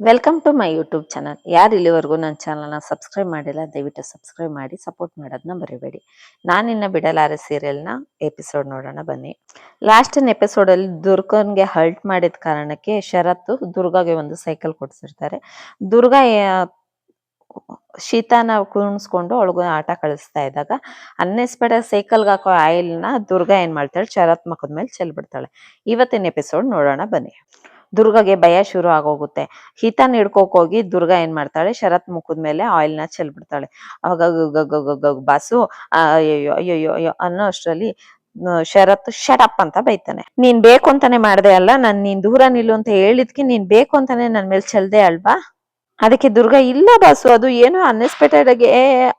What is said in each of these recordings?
Welcome to my YouTube channel ಯಾರು ಇಲ್ಲಿವರೆಗೂ ನನ್ನ ಚಾನಲ್ನ ಸಬ್ಸ್ಕ್ರೈಬ್ ಮಾಡಿಲ್ಲ, ದಯವಿಟ್ಟು ಸಬ್ಸ್ಕ್ರೈಬ್ ಮಾಡಿ ಸಪೋರ್ಟ್ ಮಾಡೋದನ್ನ ಬರಿಬೇಡಿ ನಾನಿನ್ನ ಬಿಡಲಾರೆ ಸೀರಿಯಲ್ನ ಎಪಿಸೋಡ್ ನೋಡೋಣ ಬನ್ನಿ. ಲಾಸ್ಟಿನ ಎಪಿಸೋಡಲ್ಲಿ ದುರ್ಗನ್ಗೆ ಹಲ್ಟ್ ಮಾಡಿದ ಕಾರಣಕ್ಕೆ ಶರತ್ ದುರ್ಗಾಗೆ ಒಂದು ಸೈಕಲ್ ಕೊಡಿಸಿರ್ತಾರೆ. ದುರ್ಗಾ ಶೀತಾನ ಕುಣಿಸ್ಕೊಂಡು ಅವಳಿಗೆ ಆಟ ಕಳಿಸ್ತಾ ಇದ್ದಾಗ ಅನ್ನೆಸ್ಪೆಡ ಸೈಕಲ್ಗೆ ಹಾಕೋ ಆಯಿಲ್ನ ದುರ್ಗಾ ಏನ್ ಮಾಡ್ತಾಳೆ? ಶರತ್ ಮಕ್ಕದ ಮೇಲೆ ಚೆಲ್ಬಿಡ್ತಾಳೆ. ಇವತ್ತಿನ ಎಪಿಸೋಡ್ ನೋಡೋಣ ಬನ್ನಿ. ದುರ್ಗಾಗೆ ಭಯ ಶುರು ಆಗೋಗುತ್ತೆ. ಹಿತನ್ ಹಿಡ್ಕೋಕ್ ಹೋಗಿ ದುರ್ಗಾ ಏನ್ ಮಾಡ್ತಾಳೆ? ಶರತ್ ಮುಖದ ಮೇಲೆ ಆಯಿಲ್ನ ಚೆಲ್ಬಿಡ್ತಾಳೆ. ಅವಾಗ ಬಾಸು ಅಯ್ಯೋ ಅಯ್ಯೋ ಅನ್ನೋ ಅಷ್ಟರಲ್ಲಿ ಶರತ್ ಶರಪ್ ಅಂತ ಬೈತಾನೆ. ನೀನ್ ಬೇಕು ಅಂತಾನೆ ಮಾಡ್ದೆ ಅಲ್ಲ? ನಾನ್ ನೀನ್ ದೂರ ನಿಲ್ಲು ಅಂತ ಹೇಳಿದ್ಕೆ ನೀನ್ ಬೇಕು ಅಂತಾನೆ ನನ್ ಮೇಲೆ ಚೆಲ್ದೆ ಅಲ್ವಾ? ಅದಕ್ಕೆ ದುರ್ಗಾ, ಇಲ್ಲ ಬಾಸು, ಅದು ಏನು ಅನ್ಎಕ್ಸ್ಪೆಕ್ಟೆಡ್ ಆಗಿ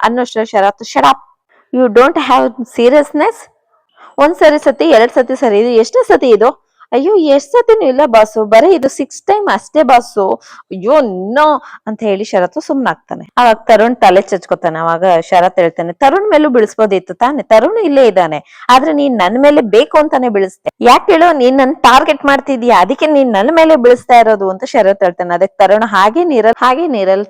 ಅನ್ನೋಷ್ಟು Sharath shut up you don't have seriousness ಒಂದ್ ಸರಿ ಸತಿ ಎರಡ್ ಸತಿ ಸರಿ, ಇದು ಎಷ್ಟೇ ಸತಿ ಇದು? ಅಯ್ಯೋ, ಎಷ್ಟ್ ಸತಿನೂ ಇಲ್ಲ ಬಾಸು. ಬರೀ ಇದು ಸಿಕ್ಸ್ ಟೈಮ್ ಅಷ್ಟೇ ಬಾಸು. ಅಯ್ಯೋ, ನೋ ಅಂತ ಹೇಳಿ ಶರತ್ ಸುಮ್ನಾಗ್ತಾನೆ ಅವಾಗ ತರುಣ್ ತಲೆ ಚಚ್ಕೋತಾನೆ. ಅವಾಗ ಶರತ್ ಹೇಳ್ತಾನೆ, ತರುಣ್ ಮೇಲೂ ಬೀಳಿಸ್ಬೋದಿತ್ತು ತಾನೆ. ತರುಣ್ ಇಲ್ಲೇ ಇದ್ದಾನೆ. ಆದ್ರೆ ನೀನ್ ನನ್ ಮೇಲೆ ಬೇಕು ಅಂತಾನೆ ಬೀಳಿಸ್ತೆ ಯಾಕೆ ಹೇಳೋ? ನೀನ್ ನನ್ ಟಾರ್ಗೆಟ್ ಮಾಡ್ತಿದ್ಯಾ? ಅದಕ್ಕೆ ನೀನ್ ನನ್ ಮೇಲೆ ಬಿಳಿಸ್ತಾ ಇರೋದು ಅಂತ ಶರತ್ ಹೇಳ್ತಾನೆ. ಅದಕ್ಕೆ ತರುಣ್ ಹಾಗೆ ನೀರಲ್ ಹಾಗೆ ನೀರಲ್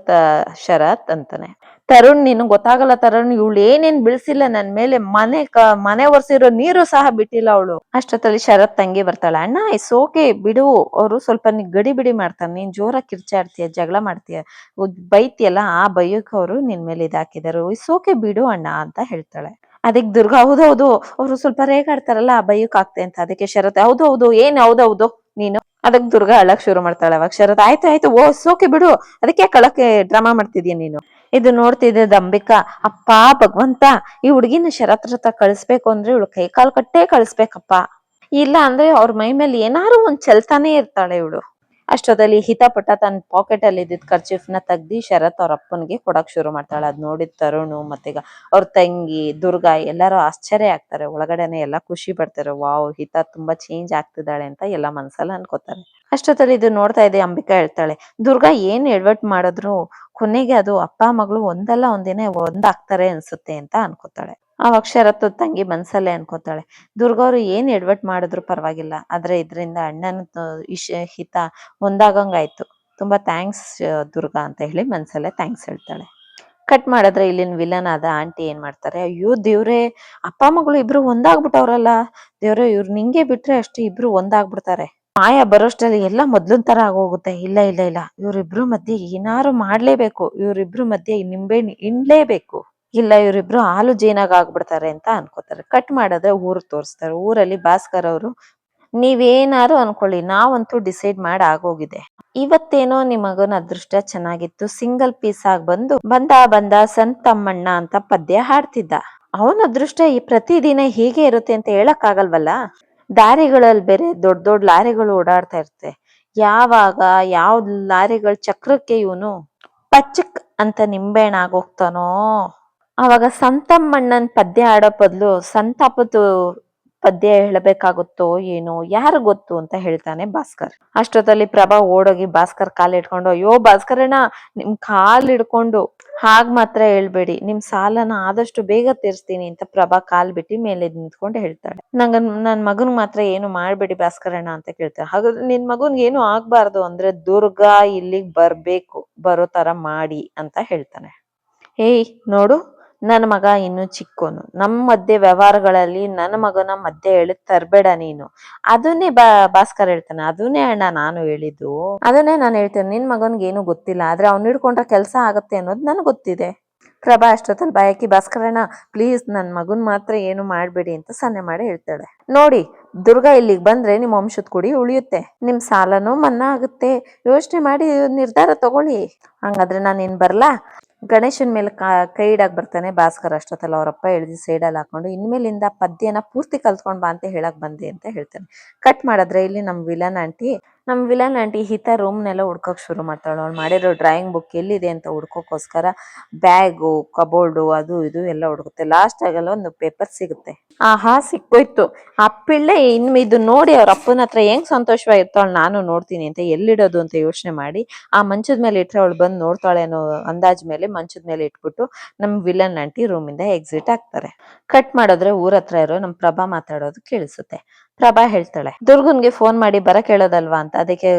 ಶರತ್ ಅಂತಾನೆ. ತರುಣ್, ನೀನು ಗೊತ್ತಾಗಲ್ಲ ತರುಣ್, ಇವಳು ಏನೇನ್ ಬಿಳ್ಸಿಲ್ಲ ನನ್ ಮೇಲೆ, ಮನೆ ಕ, ಮನೆ ಒರೆಸಿರೋ ನೀರು ಸಹ ಬಿಟ್ಟಿಲ್ಲ ಅವಳು. ಅಷ್ಟೊತ್ತಲ್ಲಿ ಶರತ್ ತಂಗಿ ಬರ್ತಾಳೆ, ಅಣ್ಣ, ಇಸ್ ಓಕೆ, ಬಿಡು, ಅವರು ಸ್ವಲ್ಪ ಗಡಿ ಬಿಡಿ ಮಾಡ್ತಾರೆ, ನೀನ್ ಜೋರಾಗಿ ಕಿರ್ಚಾಡ್ತೀಯ, ಜಗಳ ಮಾಡ್ತೀಯ, ಬೈತಿಯಲ್ಲ, ಆ ಬೈಯಕ್ ಅವರು ನಿನ್ ಮೇಲೆ ಇದಾಕಿದಾರು ಇಸ್ ಓಕೆ, ಬಿಡು ಅಣ್ಣ, ಅಂತ ಹೇಳ್ತಾಳೆ. ಅದಕ್ಕೆ ದುರ್ಗಾ ಹೌದೌದು ಅವರು ಸ್ವಲ್ಪ ರೇಗಾಡ್ತಾರಲ್ಲ, ಆ ಬೈಯಕ್ ಆಗ್ತೆ ಅಂತ, ಅದಕ್ಕೆ ಶರತ್ ಹೌದೌದು ಏನ್ ಹೌದೌದು ನೀನು? ಅದಕ್ಕೆ ದುರ್ಗಾ ಅಳಕ್ ಶುರು ಮಾಡ್ತಾಳೆ, ಅವಾಗ ಶರತ್, ಆಯ್ತು ಆಯ್ತು, ಓ ಸೋಕೆ ಬಿಡು, ಅದಕ್ಕೆ ಕಳಕ್ಕೆ ಡ್ರಾಮಾ ಮಾಡ್ತಿದ್ಯಾ ನೀನು? ಇದು ನೋಡ್ತಿದ್ದೆ ದಂಬಿಕಾ. ಅಪ್ಪ, ಭಗವಂತ, ಈ ಹುಡುಗಿನ ಶರತ್ ಹತ್ರ ಕಳಿಸ್ಬೇಕು ಅಂದ್ರೆ ಇವಳು ಕೈ ಕಾಲ್ ಕಟ್ಟೇ ಕಳಿಸ್ಬೇಕಪ್ಪ. ಇಲ್ಲ ಅಂದ್ರೆ ಅವ್ರ ಮೈ ಮೇಲೆ ಏನಾರು ಒಂದ್ ಚೆಲ್ತಾನೆ ಇರ್ತಾಳೆ ಇವಳು. ಅಷ್ಟೊತ್ತಲ್ಲಿ ಹಿತಪಟ್ಟ ತನ್ನ ಪಾಕೆಟ್ ಅಲ್ಲಿ ಇದ್ದಿದ್ ಖರ್ಚಿಫ್ನ ತೆಗ್ದಿ ಶರತ್ ಅವ್ರ ಅಪ್ಪನ್ಗೆ ಕೊಡಕ್ ಶುರು ಮಾಡ್ತಾಳೆ. ಅದ್ ನೋಡಿದ್ ತರುಣು ಮತ್ತೀಗ ಅವ್ರ ತಂಗಿ, ದುರ್ಗಾ ಎಲ್ಲರೂ ಆಶ್ಚರ್ಯ ಆಗ್ತಾರೆ. ಒಳಗಡೆನೆ ಎಲ್ಲ ಖುಷಿ ಪಡ್ತಾರೆ. ವಾವ್, ಹಿತ ತುಂಬಾ ಚೇಂಜ್ ಆಗ್ತಿದ್ದಾಳೆ ಅಂತ ಎಲ್ಲ ಮನ್ಸಲ್ಲಿ ಅನ್ಕೋತಾರೆ. ಅಷ್ಟೊತ್ತಲ್ಲಿ ಇದು ನೋಡ್ತಾ ಇದೆ ಅಂಬಿಕಾ ಹೇಳ್ತಾಳೆ, ದುರ್ಗಾ ಏನ್ ಎಡ್ವರ್ಟ್ ಮಾಡಿದ್ರು? ಕೊನೆಗೆ ಅದು ಅಪ್ಪ ಮಗಳು ಒಂದಲ್ಲ ಒಂದಿನ ಒಂದಾಗ್ತಾರೆ ಅನ್ಸುತ್ತೆ ಅಂತ ಅನ್ಕೋತಾಳೆ. ಆ ಶರತ್ತು ತಂಗಿ ಮನ್ಸಲ್ಲೇ ಅನ್ಕೋತಾಳೆ, ದುರ್ಗಾ ಅವ್ರು ಏನ್ ಎಡ್ವರ್ಟ್ ಮಾಡಿದ್ರು ಪರವಾಗಿಲ್ಲ, ಆದ್ರೆ ಇದರಿಂದ ಅಣ್ಣನ ಇಶ ಹಿತ ಒಂದಾಗಂಗಾಯ್ತು. ತುಂಬಾ ಥ್ಯಾಂಕ್ಸ್ ದುರ್ಗಾ ಅಂತ ಹೇಳಿ ಮನ್ಸಲ್ಲೇ ಥ್ಯಾಂಕ್ಸ್ ಹೇಳ್ತಾಳೆ. ಕಟ್ ಮಾಡಿದ್ರೆ ಇಲ್ಲಿನ ವಿಲನ್ ಆದ ಆಂಟಿ ಏನ್ ಮಾಡ್ತಾರೆ, ಅಯ್ಯೋ ದೇವ್ರೆ, ಅಪ್ಪ ಮಗಳು ಇಬ್ರು ಒಂದಾಗ್ಬಿಟ್ಟವ್ರಲ್ಲ, ದೇವ್ರೆ ಇವ್ರು ನಿಂಗೆ ಬಿಟ್ರೆ ಅಷ್ಟೇ ಇಬ್ರು ಒಂದಾಗ್ಬಿಡ್ತಾರೆ. ಮಾಯ ಬರೋಷ್ಟರಲ್ಲಿ ಎಲ್ಲ ಮೊದ್ಲಿನ ತರ ಆಗೋಗುತ್ತೆ. ಇಲ್ಲ ಇಲ್ಲ ಇಲ್ಲ. ಇವ್ರಿಬ್ರು ಮಧ್ಯೆ ಏನಾರು ಮಾಡ್ಲೇಬೇಕು. ಇವ್ರಿಬ್ರು ಮಧ್ಯೆ ನಿಂಬೆ ಇಣ್ಲೇಬೇಕು ಇಲ್ಲ, ಇವರಿಬ್ರು ಹಾಲು ಜೇನಾಗ ಆಗ್ಬಿಡ್ತಾರೆ ಅಂತ ಅನ್ಕೋತಾರೆ. ಕಟ್ ಮಾಡಿದ್ರೆ ಊರು ತೋರಿಸ್ತಾರೆ. ಊರಲ್ಲಿ ಭಾಸ್ಕರ್ ಅವರು, ನೀವೇನಾರು ಅನ್ಕೊಳ್ಳಿ, ನಾವಂತೂ ಡಿಸೈಡ್ ಮಾಡಿ ಆಗೋಗಿದೆ. ಇವತ್ತೇನೋ ನಿಮ್ ಮಗನ ಅದೃಷ್ಟ ಚೆನ್ನಾಗಿತ್ತು. ಸಿಂಗಲ್ ಪೀಸ್ ಆಗಿ ಬಂದು ಬಂದ ಬಂದ ಸಂತಮ್ಮಣ್ಣ ಅಂತ ಪದ್ಯ ಹಾಡ್ತಿದ್ದ. ಅವನ ಅದೃಷ್ಟ ಈ ಪ್ರತಿದಿನ ಹೀಗೆ ಇರುತ್ತೆ ಅಂತ ಹೇಳಕ್ ಆಗಲ್ವಲ್ಲ ದಾರಿಗಳಲ್ಲಿ ಬೇರೆ ದೊಡ್ಡ ದೊಡ್ಡ ಲಾರಿಗಳು ಓಡಾಡ್ತಾ ಇರುತ್ತೆ. ಯಾವಾಗ ಯಾವ ಲಾರಿಗಳ ಚಕ್ರಕ್ಕೆ ಇವನು ಪಚ್ಚಕ್ ಅಂತ ನಿಂಬೆಹಣ್ಣು ಆಗೋಗ್ತಾನೋ. ಅವಾಗ ಸಂತಮ್ಮಣ್ಣನ್ ಪದ್ಯ ಆಡೋ ಬದಲು ಸಂತಾಪದ ಪದ್ಯ ಹೇಳಬೇಕಾಗುತ್ತೋ ಏನೋ, ಯಾರು ಗೊತ್ತು ಅಂತ ಹೇಳ್ತಾನೆ ಭಾಸ್ಕರ್. ಅಷ್ಟೊತ್ತಲ್ಲಿ ಪ್ರಭಾ ಓಡೋಗಿ ಭಾಸ್ಕರ್ ಕಾಲ್ ಇಟ್ಕೊಂಡು ಅಯ್ಯೋ ಭಾಸ್ಕರಣ್ಣ, ನಿಮ್ ಕಾಲ್ ಹಿಡ್ಕೊಂಡು, ಹಾಗ್ ಮಾತ್ರ ಹೇಳ್ಬೇಡಿ, ನಿಮ್ ಸಾಲನ ಆದಷ್ಟು ಬೇಗ ತೀರಿಸ್ತೀನಿ ಅಂತ ಪ್ರಭಾ ಕಾಲ್ ಬಿಟ್ಟು ಮೇಲೆ ನಿಂತ್ಕೊಂಡು ಹೇಳ್ತಾಳೆ. ನಂಗ, ನನ್ ಮಗನ್ ಮಾತ್ರ ಏನು ಮಾಡ್ಬೇಡಿ ಭಾಸ್ಕರಣ್ಣ ಅಂತ ಕೇಳ್ತಾರೆ ಹಾಗಾದ್ರೆ ನಿನ್ ಮಗನ್ಗೆ ಏನು ಆಗ್ಬಾರ್ದು ಅಂದ್ರೆ ದುರ್ಗಾ ಇಲ್ಲಿಗ್ ಬರ್ಬೇಕು, ಬರೋ ತರ ಮಾಡಿ ಅಂತ ಹೇಳ್ತಾನೆ. ಏಯ್, ನೋಡು ನನ್ನ ಮಗ ಇನ್ನು ಚಿಕ್ಕೋನು. ನಮ್ಮ ಮಧ್ಯೆ ವ್ಯವಹಾರಗಳಲ್ಲಿ ನನ್ನ ಮಗನ ಮಧ್ಯೆ ಎಳೆದ್ ತರಬೇಡ ನೀನು. ಅದನ್ನೇ ಬಾ, ಭಾಸ್ಕರ್ ಹೇಳ್ತಾನೆ. ಅದನ್ನೇ ಅಣ್ಣ ನಾನು ಹೇಳಿದ್ದು. ಅದನ್ನೇ ನಾನು ಹೇಳ್ತೇನೆ. ನಿನ್ ಮಗನ್ಗೆ ಏನು ಗೊತ್ತಿಲ್ಲ. ಆದ್ರೆ ಅವ್ನು ಹಿಡ್ಕೊಂಡ್ರೆ ಕೆಲಸ ಆಗತ್ತೆ ಅನ್ನೋದು ನನಗೆ ಗೊತ್ತಿದೆ. ಪ್ರಭಾ ಅಷ್ಟೊತ್ತಲ್ಲಿ ಬಾಯಕಿ ಭಾಸ್ಕರಣ್ಣ ಪ್ಲೀಸ್ ನನ್ನ ಮಗನ್ ಮಾತ್ರ ಏನು ಮಾಡಬೇಡಿ ಅಂತ ಸನ್ನೆ ಮಾಡಿ ಹೇಳ್ತಾಳೆ. ನೋಡಿ, ದುರ್ಗಾ ಇಲ್ಲಿಗೆ ಬಂದ್ರೆ ನಿಮ್ಮ ವಂಶದ ಕುಡಿ ಉಳಿಯುತ್ತೆ. ನಿಮ್ ಸಾಲನೂ ಮನ್ನಾ ಆಗುತ್ತೆ. ಯೋಚನೆ ಮಾಡಿ ನಿರ್ಧಾರ ತಗೊಳ್ಳಿ. ಹಂಗಾದ್ರೆ ನಾನು ಏನು ಬರ್ಲಾ? ಗಣೇಶನ್ ಮೇಲೆ ಕಾ- ಇಡಕ್ ಬರ್ತಾನೆ ಭಾಸ್ಕರ್ ಅಷ್ಟೊತ್ತಲ್ಲ ಅವರಪ್ಪ ಎಳ್ದಿ ಸೈಡಲ್ಲಿ ಹಾಕೊಂಡು, ಇನ್ಮೇಲಿಂದ ಪದ್ಯನ ಪೂರ್ತಿ ಕಲ್ತ್ಕೊಂಡ್ ಬಾ ಅಂತ ಹೇಳಕ್ ಬಂದೆ ಅಂತ ಹೇಳ್ತಾನೆ. ಕಟ್ ಮಾಡಿದ್ರೆ ಇಲ್ಲಿ ನಮ್ ವಿಲನ್ ಆಂಟಿ ನಮ್ ವಿಲನ್ ಆಂಟಿ ಹಿತ ರೂಮ್ನೆಲ್ಲ ಹುಡ್ಕೋಕ್ ಶುರು ಮಾಡ್ತಾಳೆ. ಅವ್ಳು ಮಾಡಿರೋ ಡ್ರಾಯಿಂಗ್ ಬುಕ್ ಎಲ್ಲಿದೆ ಅಂತ ಹುಡ್ಕೋಕ್ಕೋಸ್ಕರ ಬ್ಯಾಗು ಕಬೋರ್ಡು ಅದು ಇದು ಎಲ್ಲ ಹುಡುಕುತ್ತೆ. ಲಾಸ್ಟ್ ಆಗಲ್ಲ ಒಂದು ಪೇಪರ್ ಸಿಗುತ್ತೆ. ಆಹಾ, ಸಿಕ್ಕೋಯ್ತು. ಆ ಇನ್ ಇದು ನೋಡಿ ಅವ್ರ ಅಪ್ಪನ ಹತ್ರ ಹೆಂಗ್ ಸಂತೋಷವಾಗಿರ್ತಾಳೆ ನಾನು ನೋಡ್ತೀನಿ ಅಂತ ಎಲ್ಲಿಡೋದು ಅಂತ ಯೋಚನೆ ಮಾಡಿ ಆ ಮಂಚದ ಮೇಲೆ ಇಟ್ರೆ ಅವಳು ಬಂದು ನೋಡ್ತಾಳೆ ಅನ್ನೋ ಅಂದಾಜ್ ಮೇಲೆ ಮಂಚದ ಮೇಲೆ ಇಟ್ಬಿಟ್ಟು ನಮ್ ವಿಲನ್ ಆಂಟಿ ರೂಮಿಂದ ಎಕ್ಸಿಟ್ ಆಗ್ತಾರೆ. ಕಟ್ ಮಾಡಿದ್ರೆ ಊರ ಹತ್ರ ಇರೋ ನಮ್ ಪ್ರಭಾ ಮಾತಾಡೋದು ಕೇಳಿಸುತ್ತೆ. ಪ್ರಭಾ ಹೇಳ್ತಾಳೆ, ದುರ್ಗುನ್ಗೆ ಫೋನ್ ಮಾಡಿ ಬರ ಕೇಳೋದಲ್ವಾ ಅಂತ, ಅದಕ್ಕೆ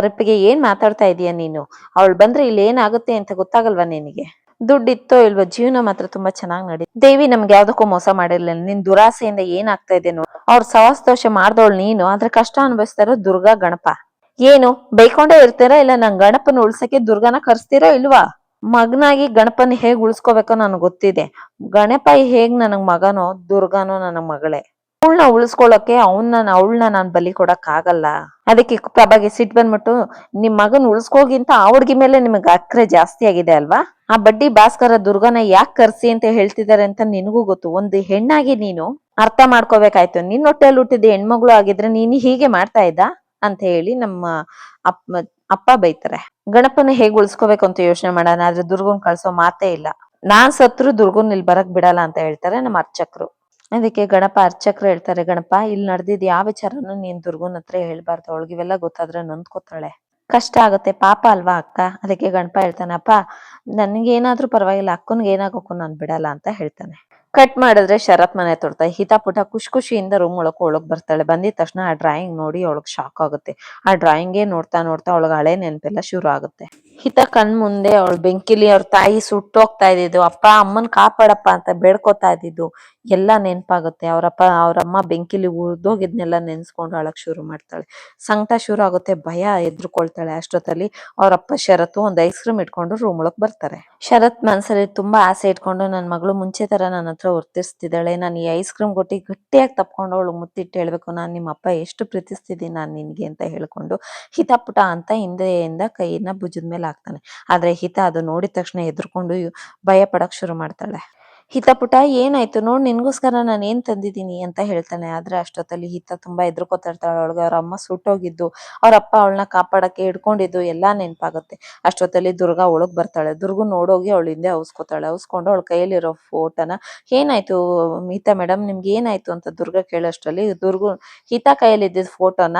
ಅರಪಿಗೆ ಏನ್ ಮಾತಾಡ್ತಾ ಇದೀಯ ನೀನು? ಅವಳು ಬಂದ್ರೆ ಇಲ್ಲಿ ಏನಾಗುತ್ತೆ ಅಂತ ಗೊತ್ತಾಗಲ್ವಾ ನಿನಗೆ? ದುಡ್ಡಿತ್ತೋ ಇಲ್ವೋ, ಜೀವನ ಮಾತ್ರ ತುಂಬಾ ಚೆನ್ನಾಗಿ ನಡಿ ದೇವಿ ನಮ್ಗೆ ಯಾವ್ದಕ್ಕೂ ಮೋಸ ಮಾಡಿರ್ಲಿಲ್ಲ, ನಿನ್ ದುರಾಸೆಯಿಂದ ಏನಾಗ್ತಾ ಇದೆ ನೋಡು. ಅವ್ರ ಸವಾಸ ದೋಷ ಮಾಡ್ದವಳು ನೀನು, ಆದ್ರೆ ಕಷ್ಟ ಅನುಭವಿಸ್ತಾ ಇರೋ ದುರ್ಗಾ ಗಣಪ. ಏನು, ಬೈಕೊಂಡೇ ಇರ್ತೀರಾ ಇಲ್ಲ ನನ್ ಗಣಪನ ಉಳ್ಸಕ್ಕೆ ದುರ್ಗಾನ ಕರ್ಸ್ತೀರಾ ಇಲ್ವಾ? ಮಗನಾಗಿ ಗಣಪನ ಹೇಗ್ ಉಳ್ಸ್ಕೋಬೇಕೋ ನನಗೆ ಗೊತ್ತಿದೆ. ಗಣಪ ಹೇಗ್ ನನಗ್ ಮಗನೋ, ದುರ್ಗಾನೋ ನನ್ನ ಮಗಳೇ. ಅವಳನ್ನ ಉಳಿಸ್ಕೊಳಕ್ಕೆ ಅವನ್ನ ಅವಳನ್ನ ನಾನ್ ಬಲಿ ಕೊಡಕ್ ಆಗಲ್ಲ. ಅದಕ್ಕೆ ಪ್ರಭಾಗೆ ಸಿಟ್ ಬಂದ್ಬಿಟ್ಟು, ನಿಮ್ ಮಗನ್ ಉಳಿಸ್ಕೋಗಿಂತ ಹುಡ್ಗಿ ಮೇಲೆ ನಿಮಗೆ ಅಕ್ರೆ ಜಾಸ್ತಿ ಆಗಿದೆ ಅಲ್ವಾ? ಆ ಬಡ್ಡಿ ಭಾಸ್ಕರ ದುರ್ಗನ ಯಾಕೆ ಕರ್ಸಿ ಅಂತ ಹೇಳ್ತಿದ್ದಾರೆ ಅಂತ ನಿನಗೂ ಗೊತ್ತು. ಒಂದು ಹೆಣ್ಣಾಗಿ ನೀನು ಅರ್ಥ ಮಾಡ್ಕೋಬೇಕಾಯ್ತು. ನಿನ್ ಹೊಟ್ಟೆಯಲ್ಲಿ ಹುಟ್ಟಿದ ಹೆಣ್ಮಗಳು ಆಗಿದ್ರೆ ನೀನು ಹೀಗೆ ಮಾಡ್ತಾ ಇದ್ದ? ಅಂತ ಹೇಳಿ ನಮ್ಮ ಅಪ್ಪ ಅಪ್ಪ ಬೈತಾರೆ. ಗಣಪನ ಹೇಗ್ ಉಳಿಸ್ಕೋಬೇಕು ಅಂತ ಯೋಚನೆ ಮಾಡೋಣ. ಆದ್ರೆ ದುರ್ಗನ್ ಕಳ್ಸೋ ಮಾತೇ ಇಲ್ಲ. ನಾನ್ ಸತ್ರು ದುರ್ಗನ್ ಇಲ್ಲಿ ಬರಕ್ ಬಿಡಲ್ಲ ಅಂತ ಹೇಳ್ತಾರೆ ನಮ್ಮ ಅರ್ಚಕ್ರು. ಅದಕ್ಕೆ ಗಣಪ ಅರ್ಚಕ್ರು ಹೇಳ್ತಾರೆ, ಗಣಪ ಇಲ್ಲಿ ನಡೆದಿದ್ ಯಾವ ವಿಚಾರನು ನೀನ್ ದುರ್ಗುನ್ ಹತ್ರ ಹೇಳ್ಬಾರ್ದು, ಅವಳಿಗೆ ಇವೆಲ್ಲ ಗೊತ್ತಾದ್ರೆ ನೊಂದ್ಕೋತಾಳೆ. ಕಷ್ಟ ಆಗುತ್ತೆ, ಪಾಪ ಅಲ್ವಾ ಅಕ್ಕ? ಅದಕ್ಕೆ ಗಣಪ ಹೇಳ್ತಾನೆ, ಅಪ್ಪ, ನನ್ಗೇನಾದ್ರೂ ಪರವಾಗಿಲ್ಲ, ಅಕ್ಕನ್ಗೆ ಏನಾಗೋಕು ನಾನ್ ಬಿಡಲ್ಲ ಅಂತ ಹೇಳ್ತಾನೆ. ಕಟ್ ಮಾಡಿದ್ರೆ ಶರತ್ ಮನೆ ತೊಡ್ತಾ, ಹಿತ ಪುಟ ಖುಷಿ ಖುಷಿಯಿಂದ ರೂಮ್ ಒಳಗೆ ಒಳಗ್ ಬರ್ತಾಳೆ. ಬಂದಿದ ತಕ್ಷಣ ಆ ಡ್ರಾಯಿಂಗ್ ನೋಡಿ ಅವಳಗ್ ಶಾಕ್ ಆಗುತ್ತೆ. ಆ ಡ್ರಾಯಿಂಗೇ ನೋಡ್ತಾ ನೋಡ್ತಾ ಅವಳಗ್ ಹಳೆ ನೆನಪೆಲ್ಲ ಶುರು ಆಗುತ್ತೆ. ಹಿತ ಕಣ್ ಮುಂದೆ ಅವಳು ಬೆಂಕಿಲಿ ಅವ್ರ ತಾಯಿ ಸುಟ್ಟೋಗ್ತಾ ಇದ್ದಿದ್ದು, ಅಪ್ಪ, ಅಮ್ಮನ್ ಕಾಪಾಡಪ್ಪ ಅಂತ ಬೇಡ್ಕೋತಾ ಇದ್ದಿದ್ದು, ಎಲ್ಲ ನೆನ್ಪಾಗುತ್ತೆ. ಅವ್ರಪ್ಪ ಅವರಮ್ಮ ಬೆಂಕಿಲಿ ಉರ್ದೋಗಿದ್ನೆಲ್ಲ ನೆನ್ಸ್ಕೊಂಡು ಅಳಕ್ ಶುರು ಮಾಡ್ತಾಳೆ. ಸಂಕಟ ಶುರು ಆಗುತ್ತೆ, ಭಯ ಎದ್ರುಕೊಳ್ತಾಳೆ ಅಷ್ಟೊತ್ತಲ್ಲಿ. ಅವರಪ್ಪ ಶರತ್ ಒಂದ್ ಐಸ್ ಕ್ರೀಮ್ ಇಟ್ಕೊಂಡು ರೂಮ್ ಒಳಗ್ ಬರ್ತಾರೆ. ಶರತ್ ಮನ್ಸಲ್ಲಿ ತುಂಬಾ ಆಸೆ ಇಟ್ಕೊಂಡು, ನನ್ ಮಗಳು ಮುಂಚೆ ತರ ನನ್ನ ಹತ್ರ ವರ್ತಿಸ್ತಿದ್ದಾಳೆ. ನಾನು ಈ ಐಸ್ ಕ್ರೀಮ್ ಕೊಟ್ಟಿ ಗಟ್ಟಿಯಾಗಿ ತಪ್ಕೊಂಡು ಅವಳು ಮುತ್ತಿಟ್ಟು ಹೇಳ್ಬೇಕು. ನಾನ್ ನಿಮ್ಮ ಅಪ್ಪ ಎಷ್ಟು ಪ್ರೀತಿಸ್ತಿದ್ದೀನಿ ನಾನು ನಿನ್ಗೆ ಅಂತ ಹೇಳ್ಕೊಂಡು, ಹಿತಪುಟ ಅಂತ ಹಿಂದೆಯಿಂದ ಕೈಯನ್ನ ಭುಜದ ಮೇಲೆ ಹಾಕ್ತಾನೆ ಆದ್ರೆ ಹಿತ ಅದು ನೋಡಿದ ತಕ್ಷಣ ಎದ್ರುಕೊಂಡು ಭಯ ಪಡಕ್ ಶುರು ಮಾಡ್ತಾಳೆ. ಹಿತ ಪುಟ, ಏನಾಯ್ತು? ನೋಡ್ ನಿನ್ಗೋಸ್ಕರ ನಾನು ಏನ್ ತಂದಿದ್ದೀನಿ ಅಂತ ಹೇಳ್ತಾನೆ. ಆದ್ರೆ ಅಷ್ಟೊತ್ತಲ್ಲಿ ಹಿತ ತುಂಬಾ ಎದ್ರುಕೋತಾ ಇರ್ತಾಳೆ ಅವಳಿಗೆ. ಅವ್ರ ಅಮ್ಮ ಸುಟ್ಟೋಗಿದ್ದು, ಅವ್ರ ಅಪ್ಪ ಅವಳನ್ನ ಕಾಪಾಡಕ್ಕೆ ಹಿಡ್ಕೊಂಡಿದ್ದು ಎಲ್ಲಾ ನೆನ್ಪಾಗುತ್ತೆ. ಅಷ್ಟೊತ್ತಲ್ಲಿ ದುರ್ಗಾ ಒಳಗ್ ಬರ್ತಾಳೆ. ದುರ್ಗು ನೋಡೋಗಿ ಅವಳ ಹಿಂದೆ ಅವಸ್ಕೋತಾಳೆ ಅವಸ್ಕೊಂಡು ಅವಳ ಕೈಯಲ್ಲಿರೋ ಫೋಟೋನ, ಏನಾಯ್ತು ಹಿತ ಮೇಡಮ್? ನಿಮ್ಗೆ ಏನಾಯ್ತು? ಅಂತ ದುರ್ಗಾ ಕೇಳೋಷ್ಟರಲ್ಲಿ ದುರ್ಗು ಹಿತ ಕೈಯಲ್ಲಿ ಇದ್ದಿದ್ ಫೋಟೋನ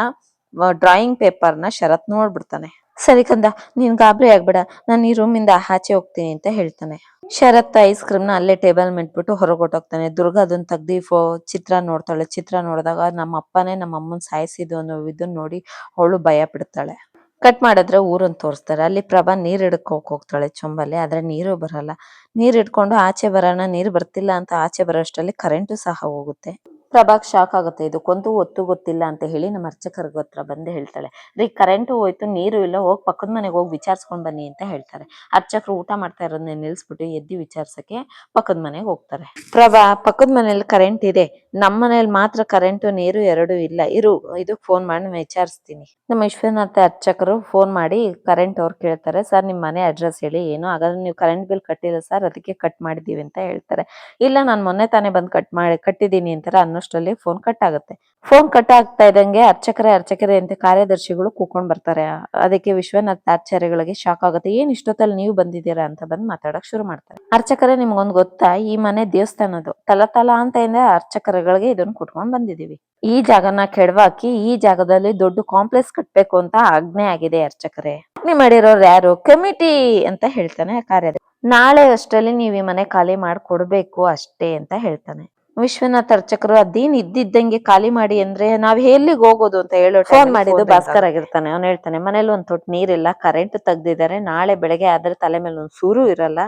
ಡ್ರಾಯಿಂಗ್ ಪೇಪರ್ನ ಶರತ್ ನೋಡ್ಬಿಡ್ತಾನೆ. ಸರಿ ಕಂದ, ನೀನ್ ಗಾಬರಿ ಆಗ್ಬೇಡ. ನಾನು ಈ ರೂಮಿಂದ ಆಚೆ ಹೋಗ್ತೀನಿ ಅಂತ ಹೇಳ್ತಾನೆ. ಶರತ್ ಐಸ್ ಕ್ರೀಮ್ನ ಅಲ್ಲೇ ಟೇಬಲ್ ಮೆಟ್ಬಿಟ್ಟು ಹೊರಗೊಟ್ಟೋಗ್ತಾನೆ ದುರ್ಗಾ ಅದನ್ನ ತೆಗ್ದಿ ಫೋ ಚಿತ್ರ ನೋಡ್ತಾಳೆ. ಚಿತ್ರ ನೋಡಿದಾಗ ನಮ್ಮ ಅಪ್ಪನೇ ನಮ್ಮ ಅಮ್ಮನ್ ಸಾಯಿಸಿದ್ದು ಅನ್ನೋ ಇದನ್ನ ನೋಡಿ ಅವಳು ಭಯ ಬಿಡ್ತಾಳೆ ಕಟ್ ಮಾಡಿದ್ರೆ ಊರನ್ನು ತೋರಿಸ್ತಾರೆ. ಅಲ್ಲಿ ಪ್ರಭಾ ನೀರ್ ಹಿಡ್ಕೋಕ್ ಹೋಗ್ತಾಳೆ ಚೊಂಬಲ್ಲಿ, ಆದ್ರೆ ನೀರು ಬರಲ್ಲ. ನೀರ್ ಹಿಡ್ಕೊಂಡು ಆಚೆ ಬರೋಣ, ನೀರ್ ಬರ್ತಿಲ್ಲ ಅಂತ ಆಚೆ ಬರೋಷ್ಟರಲ್ಲಿ ಕರೆಂಟು ಸಹ ಹೋಗುತ್ತೆ. ಪ್ರಭಾಗ್ ಶಾಕ್ ಆಗುತ್ತೆ. ಕೊಂತು ಒತ್ತು ಗೊತ್ತಿಲ್ಲ ಅಂತ ಹೇಳಿ ನಮ್ಮ ಅರ್ಚಕರ ಹತ್ರ ಬಂದು ಹೇಳ್ತಾಳೆ. ರೀ ಕರೆಂಟು ಹೋಯ್ತು, ನೀರು ಇಲ್ಲ, ಹೋಗಿ ಪಕ್ಕದ ಮನೆಗೆ ಹೋಗಿ ವಿಚಾರಿಸ್ಕೊಂಡು ಬನ್ನಿ ಅಂತ ಹೇಳ್ತಾರೆ. ಅರ್ಚಕರು ಊಟ ಮಾಡ್ತಾ ಇರೋದನ್ನ ನಿಲ್ಲಿಸ್ಬಿಟ್ಟು ಎದ್ದು ವಿಚಾರಿಸಕ್ಕೆ ಪಕ್ಕದ ಮನೆಗೆ ಹೋಗ್ತಾರೆ. ಪ್ರಭಾ, ಪಕ್ಕದ ಮನೇಲಿ ಕರೆಂಟ್ ಇದೆ. ನಮ್ಮ ಮನೇಲಿ ಮಾತ್ರ ಕರೆಂಟು ನೀರು ಎರಡು ಇಲ್ಲ. ಇರು ಇದು ಫೋನ್ ಮಾಡಿ ವಿಚಾರಿಸ್ತೀನಿ. ನಮ್ಮ ವಿಶ್ವನಾಥ ಅರ್ಚಕರು ಫೋನ್ ಮಾಡಿ ಕರೆಂಟ್ ಅವ್ರು ಕೇಳ್ತಾರೆ. ಸರ್ ನಿಮ್ಮ ಮನೆ ಅಡ್ರೆಸ್ ಹೇಳಿ, ಏನು? ಹಾಗಾದ್ರೆ ನೀವು ಕರೆಂಟ್ ಬಿಲ್ ಕಟ್ಟಿಲ್ಲ, ಸರ್, ಅದಕ್ಕೆ ಕಟ್ ಮಾಡಿದ್ದೀವಿ ಅಂತ ಹೇಳ್ತಾರೆ. ಇಲ್ಲ, ನಾನು ಮೊನ್ನೆ ತಾನೇ ಬಂದು ಕಟ್ ಮಾಡಿ, ಕಟ್ಟಿದ್ದೀನಿ ಅಂತಾರೆ. ಅನ್ನೋಷ್ಟರಲ್ಲಿ ಫೋನ್ ಕಟ್ ಆಗುತ್ತೆ. ಫೋನ್ ಕಟ್ ಆಗ್ತಾ ಇದ್ದಂಗೆ ಅರ್ಚಕರೆ ಅರ್ಚಕರೆ ಅಂತ ಕಾರ್ಯದರ್ಶಿಗಳು ಕೂಕೊಂಡ್ ಬರ್ತಾರೆ. ಅದಕ್ಕೆ ವಿಶ್ವನಾಥ್ ಆಚಾರ್ಯಗಳಿಗೆ ಶಾಕ್ ಆಗುತ್ತೆ. ಏನ್ ಇಷ್ಟೊತ್ತಲ್ಲಿ ನೀವು ಬಂದಿದ್ದೀರಾ ಅಂತ ಬಂದ್ ಮಾತಾಡಕ್ ಶುರು ಮಾಡ್ತಾರೆ. ಅರ್ಚಕರೇ, ನಿಮ್ಗೊಂದ್ ಗೊತ್ತಾ? ಈ ಮನೆ ದೇವಸ್ಥಾನದು ತಲ ಅಂತ ಇಂದ ಅರ್ಚಕರುಗಳಿಗೆ ಇದನ್ನ ಕುಟ್ಕೊಂಡ್ ಬಂದಿದೀವಿ ಈ ಜಾಗನ ಕೆಡವಾಕಿ, ಈ ಜಾಗದಲ್ಲಿ ದೊಡ್ಡ ಕಾಂಪ್ಲೆಕ್ಸ್ ಕಟ್ಬೇಕು ಅಂತ ಆಜ್ಞೆ ಆಗಿದೆ ಅರ್ಚಕರೇ. ಆಜ್ಞೆ ಮಾಡಿರೋರು ಯಾರು? ಕಮಿಟಿ ಅಂತ ಹೇಳ್ತಾನೆ ಕಾರ್ಯದರ್ಶಿ. ನಾಳೆ ಅಷ್ಟರಲ್ಲಿ ನೀವು ಈ ಮನೆ ಖಾಲಿ ಮಾಡ್ಕೊಡ್ಬೇಕು ಅಷ್ಟೇ ಅಂತ ಹೇಳ್ತಾನೆ. ವಿಶ್ವನಾಥ್ ಅರ್ಚಕರು ಅದೇನ್ ಇದ್ದಿದ್ದಂಗೆ ಖಾಲಿ ಮಾಡಿ ಅಂದ್ರೆ ನಾವ್ ಎಲ್ಲಿಗೆ ಹೋಗೋದು ಅಂತ ಹೇಳೋ ಫೋನ್ ಮಾಡಿದ್ದು ಭಾಸ್ಕರ್ ಆಗಿರ್ತಾನೆ. ಅವ್ನು ಹೇಳ್ತಾನೆ ಮನೇಲಿ ಒಂದ್ ತೊಟ್ಟು ನೀರಿಲ್ಲ ಕರೆಂಟ್ ತೆಗ್ದಿದ್ದಾರೆ ನಾಳೆ ಬೆಳಗ್ಗೆ ಆದ್ರೆ ತಲೆ ಮೇಲೆ ಒಂದ್ ಸೂರು ಇರಲ್ಲ.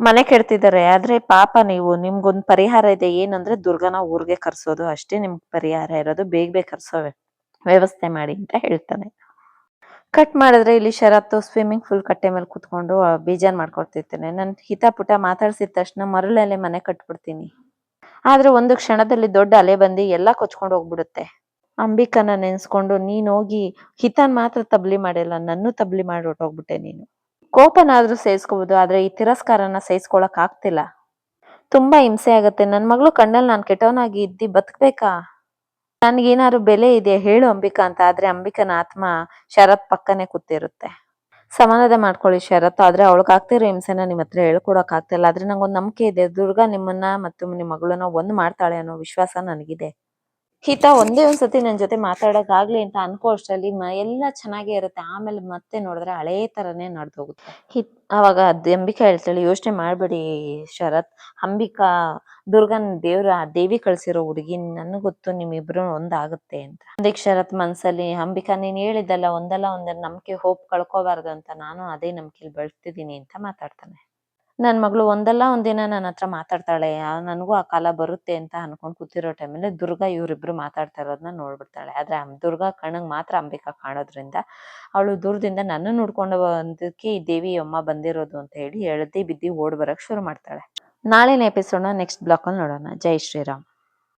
ಮನೆ ಕೆಡ್ತಿದ್ದಾರೆ ಆದ್ರೆ ಪಾಪ ನೀವು ನಿಮ್ಗೊಂದ್ ಪರಿಹಾರ ಇದೆ ಏನಂದ್ರೆ ದುರ್ಗನ ಊರ್ಗೆ ಕರ್ಸೋದು. ಅಷ್ಟೇ ನಿಮ್ಗ್ ಪರಿಹಾರ ಇರೋದು ಬೇಗ ಬೇಗ ಕರ್ಸೋ ವ್ಯವಸ್ಥೆ ಮಾಡಿ ಅಂತ ಹೇಳ್ತಾನೆ. ಕಟ್ ಮಾಡಿದ್ರೆ ಇಲ್ಲಿ ಶರತ್ತು ಸ್ವಿಮ್ಮಿಂಗ್ ಫುಲ್ ಕಟ್ಟೆ ಮೇಲೆ ಕುತ್ಕೊಂಡು ಬೀಜಾನ್ ಮಾಡ್ಕೊಡ್ತಿರ್ತೇನೆ ನನ್ ಹಿತ ಪುಟ ಮಾತಾಡ್ಸಿದ ತಕ್ಷಣ ಮರಳಲ್ಲೇ ಮನೆ ಕಟ್ಬಿಡ್ತೀನಿ. ಆದ್ರೆ ಒಂದು ಕ್ಷಣದಲ್ಲಿ ದೊಡ್ಡ ಅಲೆ ಬಂದು ಎಲ್ಲ ಕೊಚ್ಕೊಂಡು ಹೋಗ್ಬಿಡುತ್ತೆ. ಅಂಬಿಕನ ನೆನ್ಸ್ಕೊಂಡು, ನೀನ್ ಹೋಗಿ ಹಿತನ್ ಮಾತ್ರ ತಬ್ಲಿ ಮಾಡಿಲ್ಲ ನನ್ನೂ ತಬ್ಲಿ ಮಾಡಿ ಹೊರ್ಟೋಗ್ಬಿಟ್ಟೆ ನೀನು. ಕೋಪನಾದ್ರೂ ಸೇರಿಸ್ಕೋಬಹುದು ಆದ್ರೆ ಈ ತಿರಸ್ಕಾರನ ಸಹಿಸ್ಕೊಳಕ್ ಆಗ್ತಿಲ್ಲ. ತುಂಬಾ ಹಿಂಸೆ ಆಗತ್ತೆ. ನನ್ ಮಗಳು ಕಣ್ಣಲ್ಲಿ ನಾನ್ ಕೆಟ್ಟವನಾಗಿ ಇದ್ದಿ ಬದುಕ್ಬೇಕಾ? ನನ್ಗೇನಾದ್ರು ಬೆಲೆ ಇದೆಯಾ? ಹೇಳು ಅಂಬಿಕಾ ಅಂತ. ಆದ್ರೆ ಅಂಬಿಕನ ಆತ್ಮ ಶರತ್ ಪಕ್ಕನೆ ಕೂತಿರುತ್ತೆ. ಸಮಾಧಾನ ಮಾಡ್ಕೊಳ್ಳಿ ಶರತ್. ಆದ್ರೆ ಅವಳಗ್ ಆಗ್ತಿರೋ ಹಿಂಸೆನ ನಿಮ್ ಹತ್ರ ಹೇಳ್ಕೊಡಕ್ ಆಗ್ತಿಲ್ಲ ಆದ್ರೆ ನಂಗೊಂದ್ ನಂಬಿಕೆ ಇದೆ. ದುರ್ಗಾ ನಿಮ್ಮನ್ನ ಮತ್ತು ನಿಮ್ ಮಗಳನ್ನ ಒಂದ್ ಮಾಡ್ತಾಳೆ ಅನ್ನೋ ವಿಶ್ವಾಸ ನನಗಿದೆ. ಈತ ಒಂದೇ ಒಂದ್ ಸತಿ ನನ್ ಜೊತೆ ಮಾತಾಡೋಕಾಗ್ಲಿ ಅಂತ ಅನ್ಕೋ ಅಷ್ಟ್ರಲ್ಲಿ ಎಲ್ಲ ಚೆನ್ನಾಗೇ ಇರುತ್ತೆ. ಆಮೇಲೆ ಮತ್ತೆ ನೋಡಿದ್ರೆ ಹಳೇ ತರನೇ ನಡ್ದೋಗುತ್ತೆ. ಹಿತ್ ಅವಾಗ ಅದ್ ಅಂಬಿಕಾ ಹೇಳ್ತಾಳೆ ಯೋಚನೆ ಮಾಡ್ಬೇಡಿ ಶರತ್. ಅಂಬಿಕಾ ದುರ್ಗನ್ ದೇವ್ರ ದೇವಿ ಕಳ್ಸಿರೋ ಹುಡುಗಿ ನನ್ಗ್ ಗೊತ್ತು ನಿಮ್ಮಿಬ್ರು ಒಂದಾಗುತ್ತೆ ಅಂತ. ಅದಕ್ಕೆ ಶರತ್ ಮನ್ಸಲ್ಲಿ ಅಂಬಿಕಾ ನೀನ್ ಹೇಳಿದ್ದಲ್ಲ ಒಂದಲ್ಲ ಒಂದ್ ನಂಬಿಕೆ ಹೋಪ್ ಕಳ್ಕೋಬಾರ್ದು ಅಂತ ನಾನು ಅದೇ ನಂಬಿಕೆಲಿ ಬೆಳ್ತಿದೀನಿ ಅಂತ ಮಾತಾಡ್ತಾನೆ. ನನ್ ಮಗಳು ಒಂದಲ್ಲ ಒಂದಿನ ನನ್ನ ಹತ್ರ ಮಾತಾಡ್ತಾಳೆ ನನಗೂ ಆ ಕಾಲ ಬರುತ್ತೆ ಅಂತ ಅನ್ಕೊಂಡ್ ಕೂತಿರೋ ಟೈಮಲ್ಲಿ ದುರ್ಗಾ ಇವ್ರಿಬ್ರು ಮಾತಾಡ್ತಾ ಇರೋದನ್ನ ನೋಡ್ಬಿಡ್ತಾಳೆ. ಆದ್ರೆ ದುರ್ಗಾ ಕಣ್ಣಿಗೆ ಮಾತ್ರ ಅಂಬಿಕಾ ಕಾಣೋದ್ರಿಂದ ಅವಳು ದೂರದಿಂದ ನನ್ನ ನೋಡ್ಕೊಂಡು ಬಂದಕ್ಕೆ ಈ ದೇವಿ ಅಮ್ಮ ಬಂದಿರೋದು ಅಂತ ಹೇಳಿ ಎಳ್ದಿ ಬಿದ್ದಿ ಓಡ್ ಬರಕ್ ಶುರು ಮಾಡ್ತಾಳೆ. ನಾಳಿನ ಎಪಿಸೋಡ್ನ ನೆಕ್ಸ್ಟ್ ಬ್ಲಾಕ್ ಅಲ್ಲಿ ನೋಡೋಣ. ಜೈ ಶ್ರೀರಾಮ್.